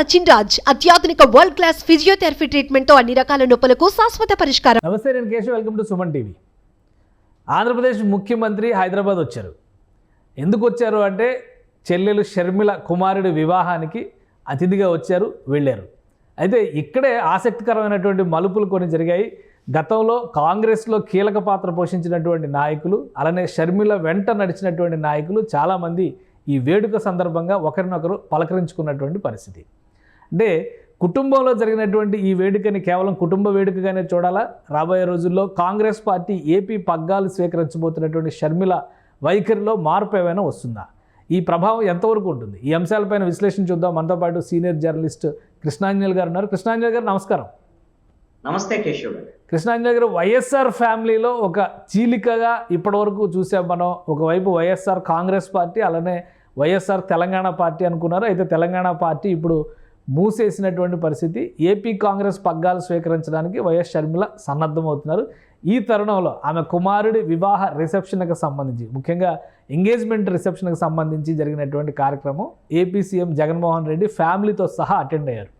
సచిన్ రాజ్ అత్యాధునిక world class physiotherapy ట్రీట్మెంట్తో అన్ని రకాల నొప్పులకు శాశ్వత పరిష్కారం. నమస్తే నేను Keshav. Welcome to Suman TV. Andhra Pradesh ముఖ్యమంత్రి హైదరాబాద్ వచ్చారు. ఎందుకు వచ్చారు అంటే చెల్లెలు షర్మిల కుమారుడి వివాహానికి అతిథిగా వచ్చారు వెళ్ళారు. అయితే ఇక్కడే ఆసక్తికరమైనటువంటి మలుపులు కొన్ని జరిగాయి. గతంలో కాంగ్రెస్లో కీలక పాత్ర పోషించినటువంటి నాయకులు అలానే షర్మిల వెంట నడిచినటువంటి నాయకులు చాలామంది ఈ వేడుక సందర్భంగా ఒకరినొకరు పలకరించుకున్నటువంటి పరిస్థితి. అంటే కుటుంబంలో జరిగినటువంటి ఈ వేడుకని కేవలం కుటుంబ వేడుకగానే చూడాలా? రాబోయే రోజుల్లో కాంగ్రెస్ పార్టీ ఏపీ పగ్గాలు స్వీకరించబోతున్నటువంటి షర్మిల వైఖరిలో మార్పు ఏమైనా వస్తుందా? ఈ ప్రభావం ఎంతవరకు ఉంటుంది? ఈ అంశాలపైన విశ్లేషణ చూద్దాం. మనతో పాటు సీనియర్ జర్నలిస్ట్ కృష్ణాంజలి గారు ఉన్నారు. కృష్ణాంజలి గారు నమస్కారం. నమస్తే కేశవ్ గారు. కృష్ణాంజలి గారు వైఎస్ఆర్ ఫ్యామిలీలో ఒక చీలికగా ఇప్పటివరకు చూసాం మనం. ఒకవైపు వైఎస్ఆర్ కాంగ్రెస్ పార్టీ అలానే వైఎస్ఆర్ తెలంగాణ పార్టీ అనుకున్నారు. అయితే తెలంగాణ పార్టీ ఇప్పుడు మూసేసినటువంటి పరిస్థితి. ఏపీ కాంగ్రెస్ పగ్గాలు స్వీకరించడానికి వైఎస్ షర్మిల సన్నద్ధమవుతున్నారు. ఈ తరుణంలో ఆమె కుమారుడి వివాహ రిసెప్షన్కి సంబంధించి ముఖ్యంగా ఎంగేజ్మెంట్ రిసెప్షన్కి సంబంధించి జరిగినటువంటి కార్యక్రమం ఏపీ సీఎం జగన్మోహన్ రెడ్డి ఫ్యామిలీతో సహా అటెండ్ అయ్యారు.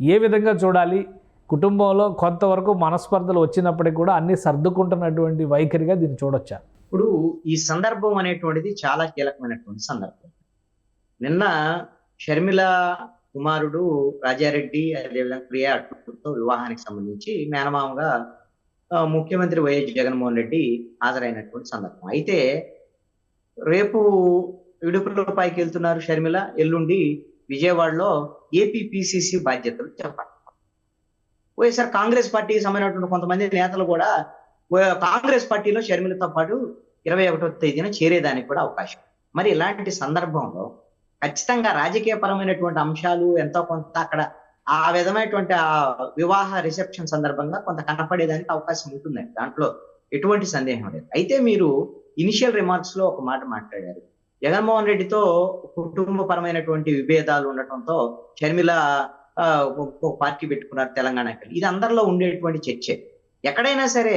ఏ విధంగా చూడాలి? కుటుంబంలో కొంతవరకు మనస్పర్ధలు వచ్చినప్పటికీ కూడా అన్ని సర్దుకుంటున్నటువంటి వైఖరిగా దీన్ని చూడొచ్చా? ఇప్పుడు ఈ సందర్భం అనేటువంటిది చాలా కీలకమైనటువంటి సందర్భం. నిన్న షర్మిల కుమారుడు రాజారెడ్డి అదేవిధంగా ప్రియా అట్లూరుతో వివాహానికి సంబంధించి మేనమామగా ముఖ్యమంత్రి వైఎస్ జగన్మోహన్ రెడ్డి హాజరైనటువంటి సందర్భం. అయితే రేపు ఇడుపుల పైకి వెళ్తున్నారు షర్మిల ఎల్లుండి విజయవాడలో ఏపీపిసిసి బాధ్యతలు చెప్పాలి వైఎస్ఆర్ కాంగ్రెస్ పార్టీకి సంబంధించినటువంటి కొంతమంది నేతలు కూడా కాంగ్రెస్ పార్టీలో షర్మిలతో పాటు ఇరవై ఒకటో తేదీన చేరేదానికి కూడా అవకాశం. మరి ఇలాంటి సందర్భంలో ఖచ్చితంగా రాజకీయ పరమైనటువంటి అంశాలు ఎంతో కొంత అక్కడ ఆ విధమైనటువంటి ఆ వివాహ రిసెప్షన్ సందర్భంగా కొంత కనపడేదానికి అవకాశం ఉంటుందండి దాంట్లో ఎటువంటి సందేహం లేదు. అయితే మీరు ఇనిషియల్ రిమార్క్స్లో ఒక మాట మాట్లాడారు. జగన్మోహన్ రెడ్డితో కుటుంబపరమైనటువంటి విభేదాలు ఉండటంతో షర్మిల పార్టీ పెట్టుకున్నారు తెలంగాణకి ఇది అందరిలో ఉండేటువంటి చర్చే. ఎక్కడైనా సరే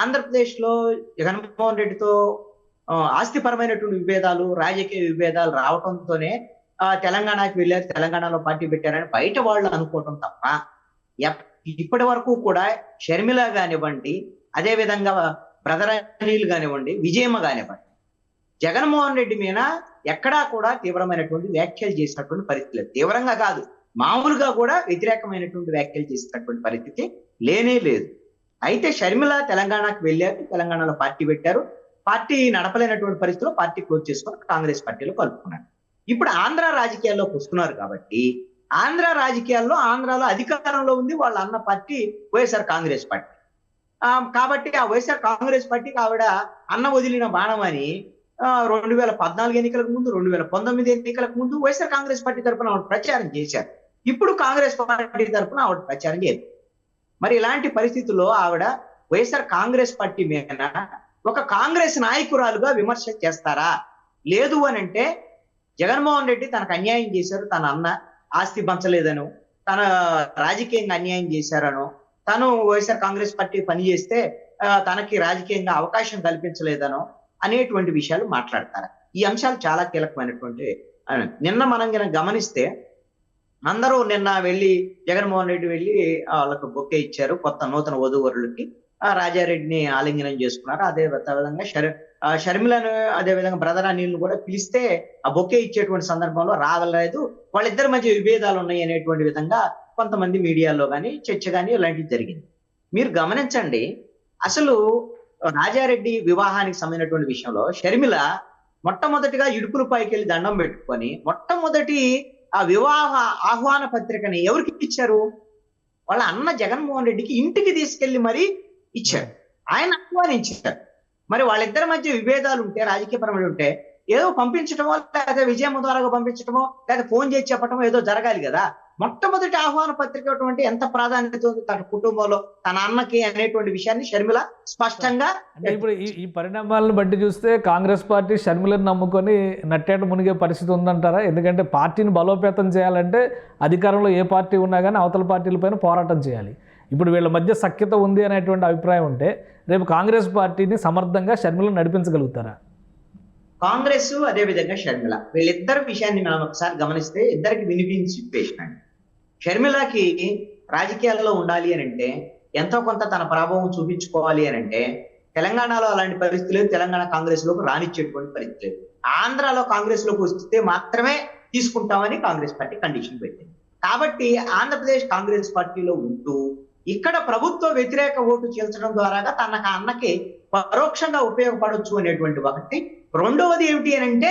ఆంధ్రప్రదేశ్లో జగన్మోహన్ రెడ్డితో ఆస్తిపరమైనటువంటి విభేదాలు రాజకీయ విభేదాలు రావడంతోనే ఆ, తెలంగాణకి వెళ్ళారు తెలంగాణలో పార్టీ పెట్టారని బయట వాళ్ళు అనుకోవటం తప్ప ఇప్పటి వరకు కూడా షర్మిల కానివ్వండి అదే విధంగా బ్రదర్ అనిల్ కానివ్వండి విజయమ్మ కానివ్వండి జగన్మోహన్ రెడ్డి మీద ఎక్కడా కూడా తీవ్రమైనటువంటి వ్యాఖ్యలు చేసినటువంటి పరిస్థితి లేదు. తీవ్రంగా కాదు. మామూలుగా కూడా వ్యతిరేకమైనటువంటి వ్యాఖ్యలు చేసినటువంటి పరిస్థితి లేనే లేదు. అయితే షర్మిల తెలంగాణకు వెళ్ళారు తెలంగాణలో పార్టీ పెట్టారు. పార్టీ నడపలేనటువంటి పరిస్థితిలో పార్టీ క్లోజ్ చేసుకొని కాంగ్రెస్ పార్టీలో కలుపుకున్నారు. ఇప్పుడు ఆంధ్ర రాజకీయాల్లోకి వస్తున్నారు కాబట్టి ఆంధ్ర రాజకీయాల్లో ఆంధ్రాలో అధికారంలో ఉంది వాళ్ళ అన్న పార్టీ వైఎస్ఆర్ కాంగ్రెస్ పార్టీ. కాబట్టి ఆ వైఎస్ఆర్ కాంగ్రెస్ పార్టీకి ఆవిడ అన్న వదిలిన బాణం అని రెండు వేల పద్నాలుగు ఎన్నికలకు ముందు రెండు వేల పంతొమ్మిది ఎన్నికలకు ముందు వైఎస్ఆర్ కాంగ్రెస్ పార్టీ తరఫున ఆవిడ ప్రచారం చేశారు. ఇప్పుడు కాంగ్రెస్ పార్టీ తరఫున ఆవిడ ప్రచారం చేయదు మరి ఇలాంటి పరిస్థితుల్లో ఆవిడ వైఎస్ఆర్ కాంగ్రెస్ పార్టీ మీద ఒక కాంగ్రెస్ నాయకురాలుగా విమర్శ చేస్తారా? లేదు అని అంటే జగన్మోహన్ రెడ్డి తనకు అన్యాయం చేశారు తన అన్న ఆస్తి పంచలేదను తన రాజకీయంగా అన్యాయం చేశారను తను వైఎస్ఆర్ కాంగ్రెస్ పార్టీ పనిచేస్తే తనకి రాజకీయంగా అవకాశం కల్పించలేదనో అనేటువంటి విషయాలు మాట్లాడతారు. ఈ అంశాలు చాలా కీలకమైనటువంటి నిన్న మనం గనక గమనిస్తే అందరూ నిన్న వెళ్ళి జగన్మోహన్ రెడ్డి వెళ్ళి వాళ్ళకు బొక్కే ఇచ్చారు కొత్త నూతన వధువరులకి. రాజారెడ్డిని ఆలింగనం చేసుకున్నారు. అదే విధంగా షర్ షర్మిలను అదే విధంగా బ్రదర్ అనిల్ కూడా పిలిస్తే ఆ బొక్కే ఇచ్చేటువంటి సందర్భంలో రావలేదు. వాళ్ళిద్దరి మధ్య విభేదాలు ఉన్నాయి అనేటువంటి విధంగా కొంతమంది మీడియాలో కానీ చర్చ కానీ ఇలాంటివి జరిగింది. మీరు గమనించండి అసలు రాజారెడ్డి వివాహానికి సంబంధించినటువంటి విషయంలో షర్మిల మొట్టమొదటిగా ఇడుపుల పైకి వెళ్ళి దండం పెట్టుకొని మొట్టమొదటి ఆ వివాహ ఆహ్వాన పత్రికని ఎవరికి ఇచ్చారు? వాళ్ళ అన్న జగన్మోహన్ రెడ్డికి ఇంటికి తీసుకెళ్ళి మరి ఇచ్చారు. ఆయన ఆహ్వానించారు. మరి వాళ్ళిద్దరి మధ్య విభేదాలు ఉంటే రాజకీయపరమైన ఉంటే ఏదో పంపించటమో లేదా విజయమ్మ ద్వారా పంపించటమో లేదా ఫోన్ చేసి చెప్పటమో ఏదో జరగాలి కదా. మొట్టమొదటి ఆహ్వాన పత్రిక ఎంత ప్రాధాన్యత ఉంది తన కుటుంబంలో తన అన్నకి అనేటువంటి విషయాన్ని షర్మిల స్పష్టంగా ఇప్పుడు ఈ ఈ పరిణామాలను బట్టి చూస్తే కాంగ్రెస్ పార్టీ షర్మిలను నమ్ముకొని నట్టేట మునిగే పరిస్థితి ఉందంటారా? ఎందుకంటే పార్టీని బలోపేతం చేయాలంటే అధికారంలో ఏ పార్టీ ఉన్నా కానీ అవతల పార్టీలపైన పోరాటం చేయాలి. ఇప్పుడు వీళ్ళ మధ్య సఖ్యత ఉంది అనేటువంటి అభిప్రాయం ఉంటే రేపు కాంగ్రెస్ పార్టీని సమర్థంగా షర్మిలను నడిపించగలుగుతారా? కాంగ్రెస్ అదే విధంగా షర్మిల. వీళ్ళిద్దరి విషయాన్ని మనం ఒకసారి గమనిస్తే ఇద్దరికి వినిపించి పేషెంట్ షర్మిలకి రాజకీయాల్లో ఉండాలి అని అంటే ఎంతో కొంత తన ప్రభావం చూపించుకోవాలి అని అంటే తెలంగాణలో అలాంటి పరిస్థితి లేదు. తెలంగాణ కాంగ్రెస్లోకి రానిచ్చేటువంటి పరిస్థితి లేదు. ఆంధ్రాలో కాంగ్రెస్లోకి వస్తే మాత్రమే తీసుకుంటామని కాంగ్రెస్ పార్టీ కండిషన్ పెట్టింది. కాబట్టి ఆంధ్రప్రదేశ్ కాంగ్రెస్ పార్టీలో ఉంటూ ఇక్కడ ప్రభుత్వ వ్యతిరేక ఓటు చీల్చడం ద్వారా తన అన్నకి పరోక్షంగా ఉపయోగపడవచ్చు అనేటువంటి ఒకటి. రెండవది ఏమిటి అని అంటే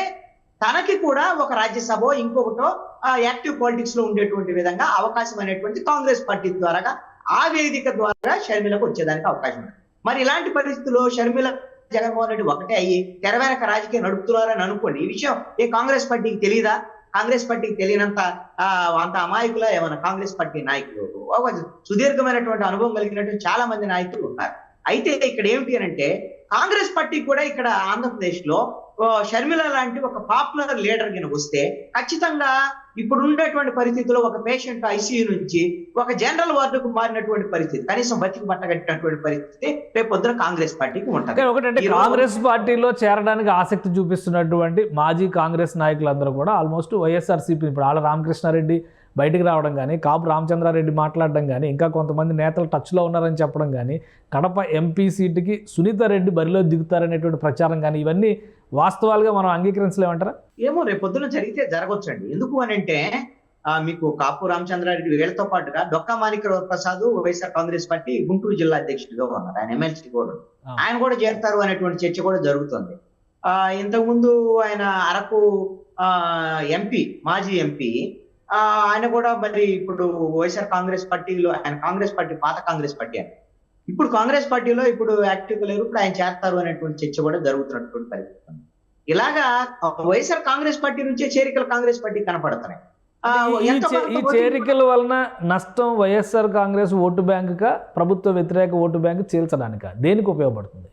తనకి కూడా ఒక రాజ్యసభ ఇంకొకటో యాక్టివ్ పాలిటిక్స్లో ఉండేటువంటి విధంగా అవకాశం అనేటువంటి కాంగ్రెస్ పార్టీ ద్వారా ఆ వేదిక ద్వారా షర్మిలకు వచ్చేదానికి అవకాశం ఉంది. మరి ఇలాంటి పరిస్థితుల్లో షర్మిల జగన్మోహన్ రెడ్డి ఒకటే అయ్యి తెర రాజకీయం నడుపుతున్నారని అనుకోండి ఈ విషయం ఏ కాంగ్రెస్ పార్టీకి తెలియదా కాంగ్రెస్ పార్టీకి తెలియనంత ఆ, అంత అమాయకుల ఏమైనా కాంగ్రెస్ పార్టీ నాయకులు? ఒక సుదీర్ఘమైనటువంటి అనుభవం కలిగినటువంటి చాలా మంది నాయకులు ఉన్నారు. అయితే ఇక్కడ ఏమిటి అని అంటే కాంగ్రెస్ పార్టీ కూడా ఇక్కడ ఆంధ్రప్రదేశ్లో షర్మిల లాంటి ఒక పాపులర్ లీడర్ కింద వస్తే ఖచ్చితంగా ఇప్పుడు ఉండేటువంటి పరిస్థితిలో ఒక పేషెంట్ ఐసీయూ నుంచి ఒక జనరల్ వార్డుకు మారినటువంటి పరిస్థితి కనీసం బతికి పట్టగట్టినటువంటి పరిస్థితి రేపు పొద్దున కాంగ్రెస్ పార్టీకి ఉంటుంది. ఒకటంటే కాంగ్రెస్ పార్టీలో చేరడానికి ఆసక్తి చూపిస్తున్నటువంటి మాజీ కాంగ్రెస్ నాయకులందరూ కూడా ఆల్మోస్ట్ వైఎస్ఆర్సీపీ ఇప్పుడు ఆళ్ళ రామకృష్ణారెడ్డి బయటికి రావడం కానీ కాపు రామచంద్రారెడ్డి మాట్లాడడం కానీ ఇంకా కొంతమంది నేతలు టచ్లో ఉన్నారని చెప్పడం కానీ కడప ఎంపీ సీటుకి సునీత రెడ్డి బరిలో దిగుతారనేటువంటి ప్రచారం కానీ ఇవన్నీ వాస్తవాలుగా మనం అంగీకరించలేమంటారా? ఏమో రేపు పొద్దున జరిగితే జరగొచ్చండి. ఎందుకు అని అంటే మీకు కాపు రామచంద్రారెడ్డి వీళ్ళతో పాటుగా Dokka Manikya Prasad YSR Congress party Guntur జిల్లా అధ్యక్షుడిగా ఉన్నారు. ఆయన ఎమ్మెల్సీ కూడా. ఆయన కూడా చేరుతారు అనేటువంటి చర్చ కూడా జరుగుతుంది. ఆ ఇంతకుముందు ఆయన అరకు ఆ ఎంపీ మాజీ ఎంపీ ఆయన కూడా మరి ఇప్పుడు వైఎస్ఆర్ కాంగ్రెస్ పార్టీలో ఆయన కాంగ్రెస్ పార్టీ పాత కాంగ్రెస్ పార్టీ అని ఇప్పుడు కాంగ్రెస్ పార్టీలో ఇప్పుడు యాక్టివ్ లేరు ఇప్పుడు ఆయన చేస్తారు అనేటువంటి చర్చ కూడా జరుగుతున్నటువంటి పరిస్థితి. ఇలాగా వైఎస్ఆర్ కాంగ్రెస్ పార్టీ నుంచే చేరికలు కాంగ్రెస్ పార్టీ కనపడుతున్నాయి. ఈ చేరికల వలన నష్టం వైఎస్ఆర్ కాంగ్రెస్ ఓటు బ్యాంకుగా ప్రభుత్వ వ్యతిరేక ఓటు బ్యాంకు చీల్చడానిక? దేనికి ఉపయోగపడుతుంది?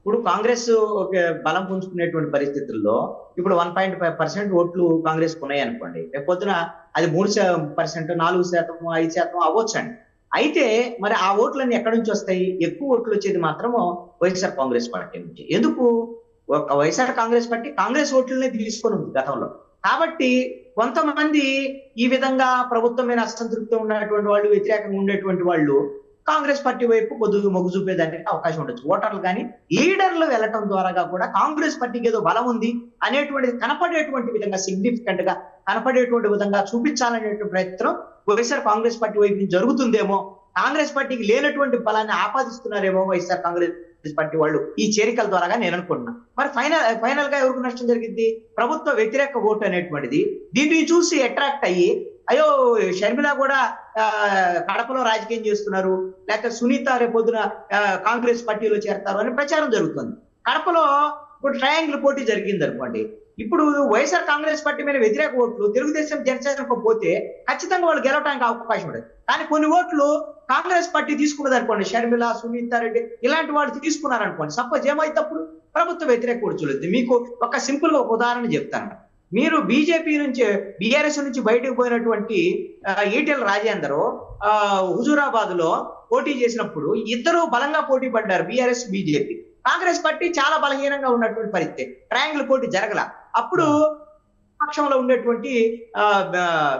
ఇప్పుడు కాంగ్రెస్ ఒక బలం పుంజుకునేటువంటి పరిస్థితుల్లో ఇప్పుడు వన్ పాయింట్ ఫైవ్ పర్సెంట్ ఓట్లు కాంగ్రెస్ ఉన్నాయి అనుకోండి రేపు పొద్దున అది మూడు పర్సెంట్ నాలుగు శాతం ఐదు శాతం అవ్వచ్చండి. అయితే మరి ఆ ఓట్లన్నీ ఎక్కడి నుంచి వస్తాయి? ఎక్కువ ఓట్లు వచ్చేది మాత్రము వైఎస్ఆర్ కాంగ్రెస్ పార్టీ నుంచి. ఎందుకు? ఒక వైఎస్ఆర్ కాంగ్రెస్ పార్టీ కాంగ్రెస్ ఓట్లనే తీసుకొని ఉంది గతంలో. కాబట్టి కొంతమంది ఈ విధంగా ప్రభుత్వం మీద అసంతృప్తి ఉన్నటువంటి వాళ్ళు వ్యతిరేకంగా ఉండేటువంటి వాళ్ళు కాంగ్రెస్ పార్టీ వైపు కొద్దిగా మొగ్గు చూపేదానికి అవకాశం ఉండొచ్చు. ఓటర్లు కానీ లీడర్లు వెళ్ళటం ద్వారా కూడా కాంగ్రెస్ పార్టీకి ఏదో బలం ఉంది అనేటువంటిది కనపడేటువంటి విధంగా సిగ్నిఫికెంట్గా కనపడేటువంటి విధంగా చూపించాలనేటువంటి ప్రయత్నం వైఎస్ఆర్ కాంగ్రెస్ పార్టీ వైపు జరుగుతుందేమో కాంగ్రెస్ పార్టీకి లేనటువంటి బలాన్ని ఆపాదిస్తున్నారేమో వైఎస్ఆర్ కాంగ్రెస్ పార్టీ వాళ్ళు ఈ చేరికల ద్వారా నేను అనుకుంటున్నా. మరి ఫైనల్ ఫైనల్గా ఎవరికి నష్టం జరిగింది ప్రభుత్వ వ్యతిరేక ఓటు అనేటువంటిది దీన్ని చూసి అట్రాక్ట్ అయ్యి అయ్యో షర్మిల కూడా కడపలో రాజకీయం చేస్తున్నారు. లేకపోతే సునీత రేపొద్దున కాంగ్రెస్ పార్టీలో చేరతారు అని ప్రచారం జరుగుతుంది. కడపలో ఇప్పుడు ట్రయాంగిల్ పోటీ జరిగింది అనుకోండి. ఇప్పుడు వైఎస్ఆర్ కాంగ్రెస్ పార్టీ మీద వ్యతిరేక ఓట్లు తెలుగుదేశం జనసేనకు పోతే ఖచ్చితంగా వాళ్ళు గెలవడానికి అవకాశం ఉండదు. కానీ కొన్ని ఓట్లు కాంగ్రెస్ పార్టీ తీసుకున్నది అనుకోండి షర్మిల సునీత రెడ్డి ఇలాంటి వాళ్ళు తీసుకున్నారనుకోండి సపోజ్ ఏమైతే అప్పుడు ప్రభుత్వ వ్యతిరేక ఓట్లు మీకు ఒక సింపుల్గా ఒక ఉదాహరణ చెప్తాను. మీరు బీజేపీ నుంచి బీఆర్ఎస్ నుంచి బయటకు పోయినటువంటి ఈటెల రాజేందర్ ఆ హుజూరాబాద్లో పోటీ చేసినప్పుడు ఇద్దరు బలంగా పోటీ పడ్డారు బీఆర్ఎస్ బీజేపీ కాంగ్రెస్ పార్టీ చాలా బలహీనంగా ఉన్నటువంటి పరిస్థితి. ట్రయాంగిల్ పోటీ జరగల. అప్పుడు పక్షంలో ఉండేటువంటి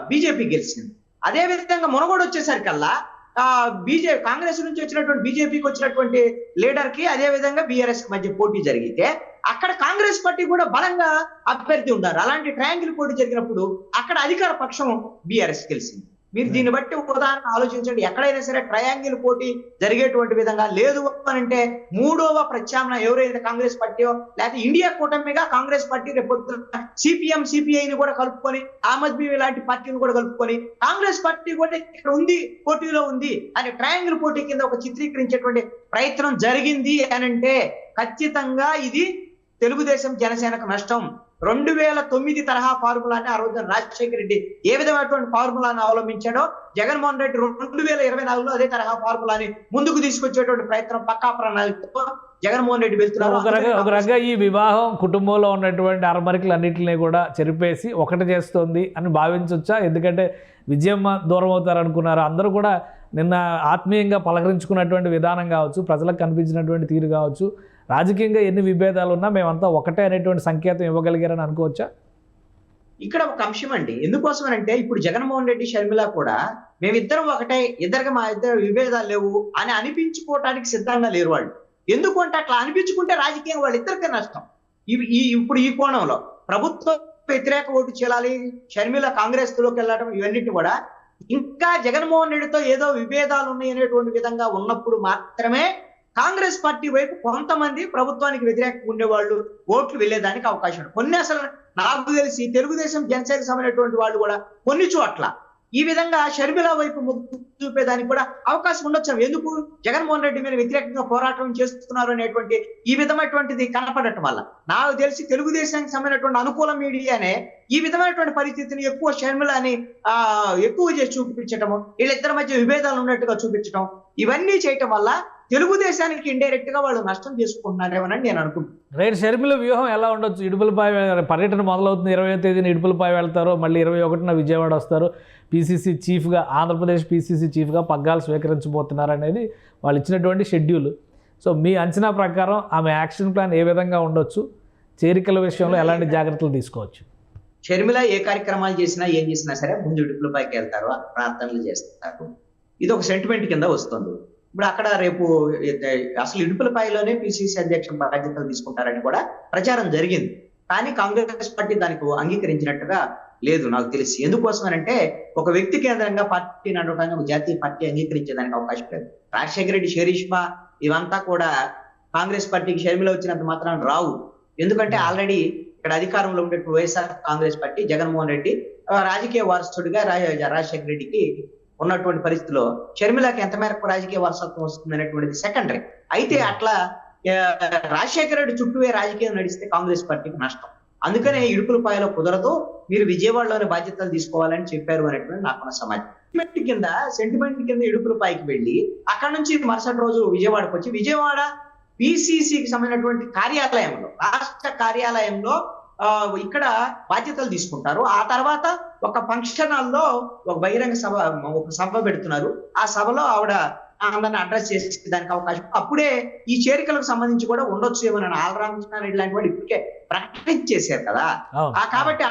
బీజేపీ గెలిచింది. అదే విధంగా మునగోడు వచ్చేసరికల్లా బీజే కాంగ్రెస్ నుంచి వచ్చినటువంటి బీజేపీకి వచ్చినటువంటి లీడర్కి అదే విధంగా బీఆర్ఎస్ మధ్య పోటీ జరిగితే అక్కడ కాంగ్రెస్ పార్టీ కూడా బలంగా అభ్యర్థి ఉన్నారు అలాంటి ట్రయాంగిల్ పోటీ జరిగినప్పుడు అక్కడ అధికార పక్షం బీఆర్ఎస్ గెలిచింది. మీరు దీన్ని బట్టి ఉదాహరణ ఆలోచించండి. ఎక్కడైనా సరే ట్రయాంగిల్ పోటీ జరిగేటువంటి విధంగా లేదు అని అంటే మూడవ ప్రత్యామ్నాయం ఎవరైతే కాంగ్రెస్ పార్టీయో లేకపోతే ఇండియా కూటమిగా కాంగ్రెస్ పార్టీ రేపు సిపిఎం సిపిఐ ని కూడా కలుపుకొని ఆమ్ ఆద్మీ లాంటి పార్టీని కూడా కలుపుకొని కాంగ్రెస్ పార్టీ కూడా ఇక్కడ ఉంది పోటీలో ఉంది అని ట్రయాంగిల్ పోటీ కింద ఒక చిత్రీకరించేటువంటి ప్రయత్నం జరిగింది అని అంటే ఖచ్చితంగా ఇది తెలుగుదేశం జనసేనకు నష్టం. రెండు వేల తొమ్మిది తరహా ఫార్ములాని ఆ రోజున రాజశేఖర రెడ్డి ఏ విధమైనటువంటి ఫార్ములాను అవలంబించాడో జగన్మోహన్ రెడ్డి రెండు వేల ఇరవై నాలుగులో అదే తరహా ఫార్ములాని ముందుకు తీసుకొచ్చేటువంటి ప్రయత్నం పక్కా ప్రణాళికతో జగన్మోహన్ రెడ్డి వెళ్తున్నారు. ఒక రకంగా ఒక రకంగా ఈ వివాహం కుటుంబంలో ఉన్నటువంటి అరమరికలు అన్నింటినీ కూడా చెరిపేసి ఒకటి చేస్తోంది అని భావించవచ్చా ఎందుకంటే విజయమ్మ దూరం అవుతారు అనుకున్నారు అందరూ కూడా నిన్న ఆత్మీయంగా పలకరించుకున్నటువంటి విధానం కావచ్చు ప్రజలకు కనిపించినటువంటి తీరు కావచ్చు రాజకీయంగా ఎన్ని విభేదాలు ఉన్నా మేమంతా ఒకటే అనేటువంటి సంకేతం ఇవ్వగలిగారని అనుకోవచ్చా? ఇక్కడ ఒక అంశం అండి. ఎందుకోసం అంటే ఇప్పుడు జగన్మోహన్ రెడ్డి షర్మిల కూడా మేమిద్దరం ఒకటే ఇద్దరికి మా ఇద్దరు విభేదాలు లేవు అని అనిపించుకోవటానికి సిద్ధంగా లేరు వాళ్ళు. ఎందుకు అంటే అట్లా అనిపించుకుంటే రాజకీయం వాళ్ళిద్దరికీ నష్టం. ఈ ఇప్పుడు ఈ కోణంలో ప్రభుత్వ వ్యతిరేక ఓటు చేయాలి షర్మిల కాంగ్రెస్లోకి వెళ్ళడం ఇవన్నిటి కూడా ఇంకా జగన్మోహన్ రెడ్డితో ఏదో విభేదాలు ఉన్నాయి అనేటువంటి విధంగా ఉన్నప్పుడు మాత్రమే కాంగ్రెస్ పార్టీ వైపు కొంతమంది ప్రభుత్వానికి వ్యతిరేకంగా ఉండేవాళ్ళు ఓట్లు వెళ్ళేదానికి అవకాశం ఉంది. కొన్ని అసలు నాకు తెలిసి తెలుగుదేశం జనసేన సమైనటువంటి వాళ్ళు కూడా కొన్ని చోట్ల ఈ విధంగా షర్మిల వైపు మొగ్గు చూపేదానికి కూడా అవకాశం ఉండొచ్చు. ఎందుకు? జగన్మోహన్ రెడ్డి మీద వ్యతిరేకంగా పోరాటం చేస్తున్నారు అనేటువంటి ఈ విధమైనటువంటిది కనపడటం వల్ల. నాకు తెలిసి తెలుగుదేశానికి సంబంధించినటువంటి అనుకూల మీడియానే ఈ విధమైనటువంటి పరిస్థితిని ఎక్కువ షర్మిల అని ఆ ఎక్కువ చేసి చూపించటము వీళ్ళిద్దరి మధ్య విభేదాలు ఉన్నట్టుగా చూపించటం ఇవన్నీ చేయటం వల్ల తెలుగుదేశానికి ఇండైరెక్ట్గా వాళ్ళు నష్టం చేసుకుంటున్నారేమోనని నేను అనుకుంటున్నాను రేపు షర్మిల వ్యూహం ఎలా ఉండొచ్చు? ఇడుపులపై పర్యటన మొదలవుతుంది. ఇరవై తేదీన ఇడుపులపై వెళ్తారు. మళ్ళీ ఇరవై ఒకటిన విజయవాడ వస్తారు. పీసీసీ చీఫ్గా ఆంధ్రప్రదేశ్ పీసీసీ చీఫ్గా పగ్గాలు స్వీకరించబోతున్నారు అనేది వాళ్ళు ఇచ్చినటువంటి షెడ్యూల్ సో మీ అంచనా ప్రకారం ఆమె యాక్షన్ ప్లాన్ ఏ విధంగా ఉండొచ్చు? చేరికల విషయంలో ఎలాంటి జాగ్రత్తలు తీసుకోవచ్చు? షర్మిల ఏ కార్యక్రమాలు చేసినా ఏం చేసినా సరే ముందు ఇడుపులపైకి వెళ్తారు. ప్రార్థనలు చేస్తారు. ఇది ఒక సెంటిమెంట్ కింద వస్తుంది. ఇప్పుడు అక్కడ రేపు అసలు ఇడుపులపాయలోనే పిసిసి అధ్యక్ష బాధ్యతలు తీసుకుంటారని కూడా ప్రచారం జరిగింది. కానీ కాంగ్రెస్ పార్టీ దానికి అంగీకరించినట్టుగా లేదు నాకు తెలిసి. ఎందుకోసమనంటే ఒక వ్యక్తి కేంద్రంగా పార్టీ నడవడానికి ఒక జాతీయ పార్టీ అంగీకరించేదానికి అవకాశం లేదు. రాజశేఖర రెడ్డి షరీష్మా ఇవంతా కూడా కాంగ్రెస్ పార్టీకి షర్మిల వచ్చినంత మాత్రం రావు. ఎందుకంటే ఆల్రెడీ ఇక్కడ అధికారంలో ఉండే YSR Congress party Jaganmohan Reddy రాజకీయ వారసుడిగా రాజశేఖర రెడ్డికి ఉన్నటువంటి పరిస్థితిలో షర్మిలకి ఎంత మేరకు రాజకీయ వారసత్వం వస్తుంది అనేటువంటిది సెకండరీ అయితే అట్లా ఆ, రాజశేఖర రెడ్డి చుట్టూ రాజకీయం నడిస్తే కాంగ్రెస్ పార్టీకి నష్టం. అందుకనే ఇడుపులపాయలో కుదరదు మీరు విజయవాడలోని బాధ్యతలు తీసుకోవాలని చెప్పారు అనేటువంటి నాకున్న సమాచారం సెంటిమెంట్ కింద సెంటిమెంట్ కింద ఇడుపులపాయకి వెళ్ళి అక్కడ నుంచి మరుసటి రోజు విజయవాడకు వచ్చి విజయవాడ పిసిసికి సంబంధించినటువంటి కార్యాలయంలో రాష్ట్ర కార్యాలయంలో ఆ, ఇక్కడ బాధ్యతలు తీసుకుంటారు. ఆ తర్వాత ఒక ఫంక్షన్ హాల్లో ఒక బహిరంగ సభ ఒక సభ పెడుతున్నారు. ఆ సభలో ఆవిడ అందరిని అడ్రస్ చేసే దానికి అవకాశం. అప్పుడే ఈ చేరికలకు సంబంధించి కూడా ఉండొచ్చు ఏమో ఆల్ రామకృష్ణారెడ్డి లాంటి వాళ్ళు ఇప్పటికే ప్రకటించేశారు కదా. అవును. ఆ కాబట్టి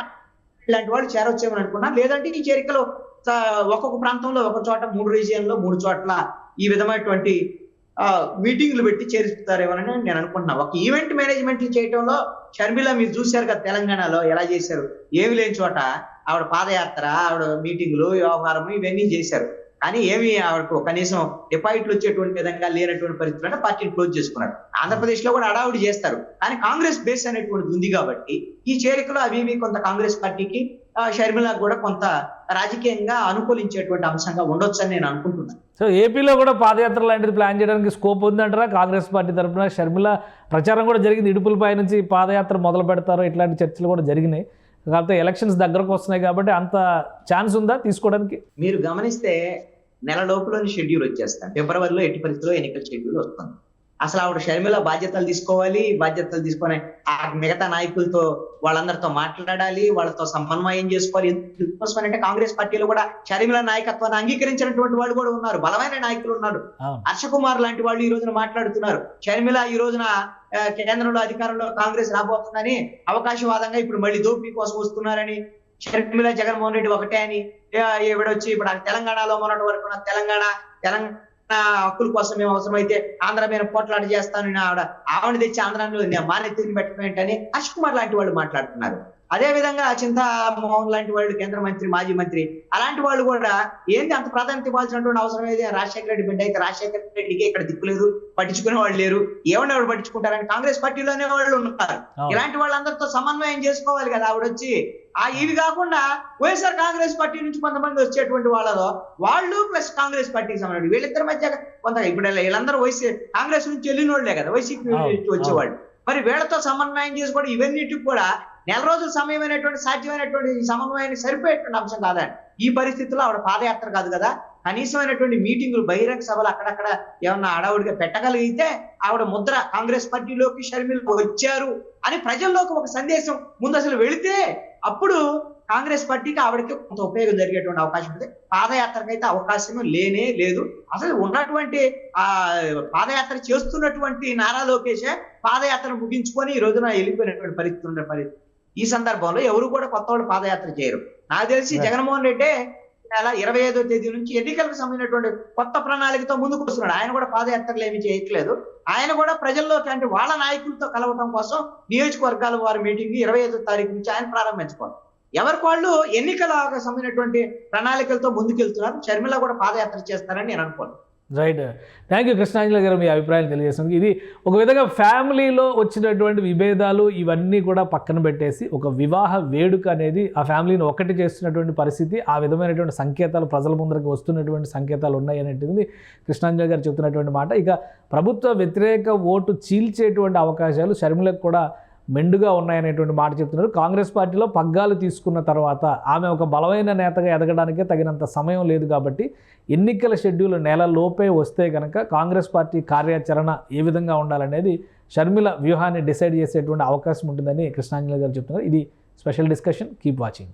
ఇలాంటి వాళ్ళు చేరొచ్చేమని అనుకున్నా. లేదంటే ఈ చేరికలు ఒక్కొక్క ప్రాంతంలో ఒక చోట మూడు రీజియన్లో మూడు చోట్ల ఈ విధమైనటువంటి మీటింగ్లు పెట్టి చేరుస్తారేమోనని నేను అనుకుంటున్నా. ఒక ఈవెంట్ మేనేజ్మెంట్ చేయటంలో షర్మిల మీరు చూశారు కదా తెలంగాణలో ఎలా చేశారు? ఏమి లేని చోట ఆవిడ పాదయాత్ర ఆవిడ మీటింగ్లు వ్యవహారం ఇవన్నీ చేశారు. కానీ ఏమి ఆవిడకు కనీసం డిపాజిట్లు వచ్చేటువంటి విధంగా లేనటువంటి పరిస్థితుల్లో పార్టీని క్లోజ్ చేసుకున్నారు ఆంధ్రప్రదేశ్లో కూడా అడావుడి చేస్తారు. కానీ కాంగ్రెస్ బేస్ అనేటువంటిది ఉంది కాబట్టి ఈ చేరికలో అవి కొంత కాంగ్రెస్ పార్టీకి ఆ, షర్మిలకు కూడా కొంత రాజకీయంగా అనుకూలించేటువంటి అంశంగా ఉండొచ్చు అని నేను అనుకుంటున్నాను. సో ఏపీలో కూడా పాదయాత్ర లాంటిది ప్లాన్ చేయడానికి స్కోప్ ఉందంటారా కాంగ్రెస్ పార్టీ తరఫున షర్మిల ప్రచారం కూడా జరిగింది. ఇడుపులపై నుంచి పాదయాత్ర మొదలు పెడతారు. ఇట్లాంటి చర్చలు కూడా జరిగినాయి. కాకపోతే ఎలక్షన్స్ దగ్గరకు వస్తున్నాయి కాబట్టి అంత ఛాన్స్ ఉందా తీసుకోవడానికి? మీరు గమనిస్తే నెల లోపులోని షెడ్యూల్ వచ్చేస్తాను ఫిబ్రవరిలో ఎట్టి పరిస్థితిలో ఎన్నికల షెడ్యూల్ వస్తుంది. అసలు ఆవిడ షర్మిల బాధ్యతలు తీసుకోవాలి బాధ్యతలు తీసుకొని ఆ మిగతా నాయకులతో వాళ్ళందరితో మాట్లాడాలి వాళ్ళతో సమన్వయం చేసుకోవాలి. ఎందుకోసం అంటే కాంగ్రెస్ పార్టీలో కూడా షర్మిల నాయకత్వాన్ని అంగీకరించినటువంటి వాళ్ళు కూడా ఉన్నారు. బలమైన నాయకులు ఉన్నారు. అవును. హర్ష కుమార్ లాంటి వాళ్ళు ఈ రోజున మాట్లాడుతున్నారు. షర్మిల ఈ రోజున కేంద్రంలో అధికారంలో కాంగ్రెస్ రాబోతుందని అవకాశవాదంగా ఇప్పుడు మళ్ళీ దోపిడీ కోసం వస్తున్నారని షర్మిల జగన్మోహన్ రెడ్డి ఒకటే అని ఆ, ఈవిడొచ్చి ఇప్పుడు తెలంగాణలో మొన్నటి వరకు నా తెలంగాణ తెలంగాణ హక్కుల కోసం మేము అవసరమైతే ఆంధ్ర మీద పోట్లాట చేస్తాను ఆవిడ ఆవిడ తెచ్చి ఆంధ్రాలో మానెత్తిని పెట్టుకునేటని అష్ కుమార్ లాంటి వాళ్ళు మాట్లాడుతున్నారు. అదే విధంగా చింతా మోహన్ లాంటి వాళ్ళు కేంద్ర మంత్రి మాజీ మంత్రి అలాంటి వాళ్ళు కూడా ఏంటి అంత ప్రాధాన్యత ఇవ్వాల్సినటువంటి అవసరం ఏది? రాజశేఖర రెడ్డి బిడ్డ అయితే రాజశేఖర రెడ్డికి ఇక్కడ దిక్కులేదు పట్టించుకునే వాళ్ళు లేరు. ఏమన్నా ఆవిడ పట్టించుకుంటారని కాంగ్రెస్ పార్టీలోనే వాళ్ళు ఉన్నారు. ఇలాంటి వాళ్ళందరితో సమన్వయం చేసుకోవాలి కదా ఆవిడ వచ్చి ఆ ఇవి కాకుండా వైఎస్ఆర్ కాంగ్రెస్ పార్టీ నుంచి కొంతమంది వచ్చేటువంటి వాళ్ళలో వాళ్ళు ప్లస్ కాంగ్రెస్ పార్టీకి సంబంధించి వీళ్ళిద్దరి మధ్య కొంత ఇప్పుడు వీళ్ళ- వీళ్ళందరూ వైసీ కాంగ్రెస్ నుంచి వెళ్ళిన వాళ్ళే కదా వైసీపీ వచ్చేవాళ్ళు. మరి వీళ్ళతో సమన్వయం చేసుకోవడం ఇవన్నిటికి కూడా నెల రోజుల సమయమైనటువంటి సాధ్యమైనటువంటి ఈ సమన్వయాన్ని సరిపోయేటువంటి అంశం కాదండి. ఈ పరిస్థితుల్లో ఆవిడ పాదయాత్ర కాదు కదా? కనీసమైనటువంటి మీటింగులు బహిరంగ సభలు అక్కడక్కడ ఏమన్నా అడవుడిగా పెట్టగలిగితే ఆవిడ ముద్ర కాంగ్రెస్ పార్టీలోకి షర్మిల్ వచ్చారు అని ప్రజల్లోకి ఒక సందేశం ముందు అసలు వెళితే అప్పుడు కాంగ్రెస్ పార్టీకి ఆవిడకి కొంత ఉపయోగం జరిగేటువంటి అవకాశం ఉంది. పాదయాత్రకు అయితే అవకాశం లేనే లేదు. అసలు ఉన్నటువంటి ఆ పాదయాత్ర చేస్తున్నటువంటి నారా లోకేషే పాదయాత్ర ముగించుకొని ఈ రోజున వెళ్ళిపోయినటువంటి పరిస్థితి ఉండే పరిస్థితి. ఈ సందర్భంలో ఎవరు కూడా కొత్త వాళ్ళు పాదయాత్ర చేయరు. నాకు తెలిసి. జగన్మోహన్ రెడ్డి నెల ఇరవై ఐదో తేదీ నుంచి ఎన్నికలకు సంబంధించినటువంటి కొత్త ప్రణాళికతో ముందుకు వస్తున్నాడు. ఆయన కూడా పాదయాత్రలు ఏమి చేయట్లేదు. ఆయన కూడా ప్రజల్లోకి అంటే వాళ్ళ నాయకులతో కలవటం కోసం నియోజకవర్గాల వారి మీటింగ్ ఇరవై ఐదో తారీఖు నుంచి ఆయన ప్రారంభించుకోవాలి. ఎవరికి వాళ్ళు ఎన్నికలకు సంబంధించినటువంటి ప్రణాళికలతో ముందుకెళ్తున్నారు షర్మిల కూడా పాదయాత్ర చేస్తారని నేను అనుకోను. రైట్ థ్యాంక్ యూ కృష్ణాంజల గారు మీ అభిప్రాయం తెలియజేస్తుంది ఇది ఒక విధంగా ఫ్యామిలీలో వచ్చినటువంటి విభేదాలు ఇవన్నీ కూడా పక్కన పెట్టేసి ఒక వివాహ వేడుక అనేది ఆ ఫ్యామిలీని ఒకటి చేస్తున్నటువంటి పరిస్థితి ఆ విధమైనటువంటి సంకేతాలు ప్రజల ముందరకు వస్తున్నటువంటి సంకేతాలు ఉన్నాయి అనేటువంటిది కృష్ణాంజల గారు చెప్తున్నటువంటి మాట. ఇక ప్రభుత్వ వ్యతిరేక ఓటు చీల్చేటువంటి అవకాశాలు షర్మిలకు కూడా మెండుగా ఉన్నాయనేటువంటి మాట చెప్తున్నారు. కాంగ్రెస్ పార్టీలో పగ్గాలు తీసుకున్న తర్వాత ఆమె ఒక బలమైన నేతగా ఎదగడానికే తగినంత సమయం లేదు కాబట్టి ఎన్నికల షెడ్యూల్ నెల లోపే వస్తే కనుక కాంగ్రెస్ పార్టీ కార్యాచరణ ఏ విధంగా ఉండాలనేది షర్మిల వ్యూహాన్ని డిసైడ్ చేసేటువంటి అవకాశం ఉంటుందని కృష్ణాంజలి గారు చెప్తున్నారు. ఇది స్పెషల్ డిస్కషన్. Keep watching.